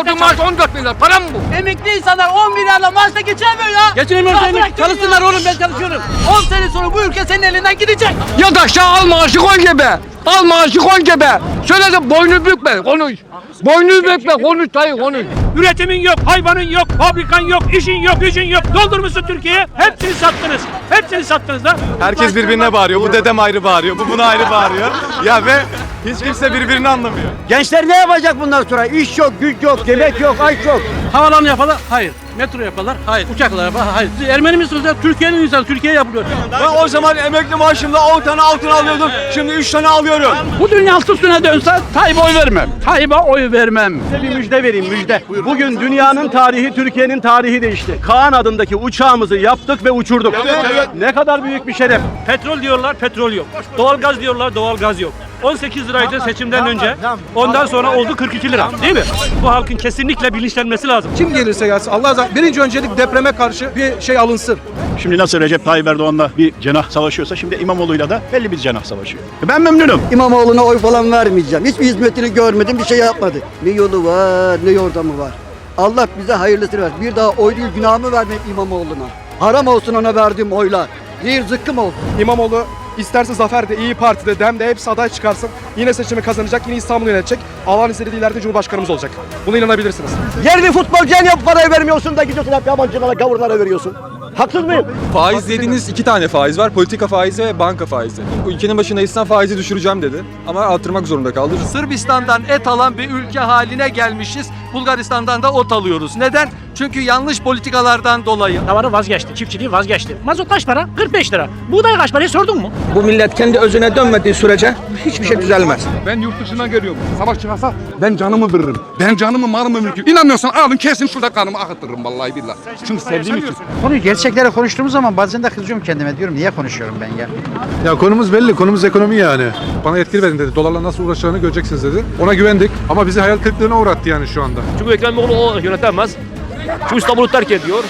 Aldığım maaş 14 bin lira. Para mı bu? Emekli insanlar 10 milyarla maaşla geçinemiyor ya. Geçinemiyoruz Ya emekli. bırak beni Çalışsınlar ya. oğlum ben çalışıyorum. 10 sene sonra bu ülke senin elinden gidecek. Yat aşağı al maaşı koy cebe. Al maaşı koy cebe. Söyle de boynu bükme konuş. Boynu bükme konuş dayı konuş. Üretimin yok, hayvanın yok, fabrikan yok, işin yok, gücün yok. Doldurmuşsun Türkiye'ye. Hepsini sattınız. Hepsini sattınız da. Herkes birbirine bağırıyor. Bu dedem ayrı bağırıyor. Bu buna ayrı bağırıyor. Ya ve hiç kimse birbirini anlamıyor. Gençler ne yapacak bundan sonra? İş yok, güç yok, yemek yok, aç yok. Havalanı yaparlar? Hayır. Metro yaparlar? Hayır. Uçaklar yaparlar? Hayır. Siz Ermeni misiniz ya? Türkiye'nin insanı. Türkiye yapılıyor. Ben o zaman emekli maaşımla 10 tane altın alıyordum. Şimdi 3 tane alıyorum. Bu dünya altı üstüne dönse Tayyip'e oy vermem. Tayyip'e oy vermem. Size bir müjde vereyim müjde. Bugün dünyanın tarihi, Türkiye'nin tarihi değişti. Kaan adındaki uçağımızı yaptık ve uçurduk. Ne kadar büyük bir şeref. Petrol diyorlar, petrol yok. Doğalgaz diyorlar, doğalgaz yok. 18 liraydı seçimden önce. Ondan sonra oldu 42 lira. Değil mi? Bu halkın kesinlikle bilinçlenmesi lazım. Kim gelirse gelsin Allah razı olsun. Birinci öncelik depreme karşı bir şey alınsın. Şimdi nasıl Recep Tayyip Erdoğan'la bir cenah savaşıyorsa şimdi İmamoğlu'yla da belli bir cenah savaşıyor. Ben memnunum. İmamoğlu'na oy falan vermeyeceğim. Hiçbir hizmetini görmedim, bir şey yapmadı. Ne yolu var, ne yordamı var. Allah bize hayırlısını ver. Bir daha oy değil günahımı vermeyeyim İmamoğlu'na. Haram olsun ona verdiğim oylar. Zehir zıkkım olsun. İmamoğlu isterse Zafer de İyi Parti'de Dem de hepsi aday çıkarsın. Yine seçimi kazanacak, yine İstanbul'u yönetecek. Allah'ın istediği ileride Cumhurbaşkanımız olacak. Buna inanabilirsiniz. Yerli futbolcuya niye parayı vermiyorsun da gidiyorsun hep yabancılara, gavurlara veriyorsun. Haksız mıyım? Faiz dediğiniz iki tane faiz var. Politika faizi ve banka faizi. Bu ülkenin başına insan faizi düşüreceğim dedi. Ama artırmak zorunda kaldı. Sırbistan'dan et alan bir ülke haline gelmişiz. Bulgaristan'dan da ot alıyoruz. Neden? Çünkü yanlış politikalardan dolayı. Davarı vazgeçti, çiftçiliği vazgeçti. Mazot kaç para? 45 lira. Buğday kaç parayı sordun mu? Bu millet kendi özüne dönmediği sürece hiçbir şey düzelmez. Ben yurt dışına geliyorum. Savaş çıkarsa ben canımı veririm. Ben canımı malımı mülkümü. İnanmıyorsan alın kesin şurada kanımı akıtırım vallahi billahi. Çünkü sevdiğim için. Konuyu gerçekleri konuştuğumuz zaman bazen de kızıyorum kendime diyorum niye konuşuyorum ben ya? Ya konumuz belli, konumuz ekonomi yani. Bana yetkili verin dedi. Dolarla nasıl uğraşacağını göreceksiniz dedi. Ona güvendik ama bizi hayal kırıklığına uğrattı yani şu anda. Çünkü Ekrem İmamoğlu o yönetemez. Şu İstanbul'u terk ediyor.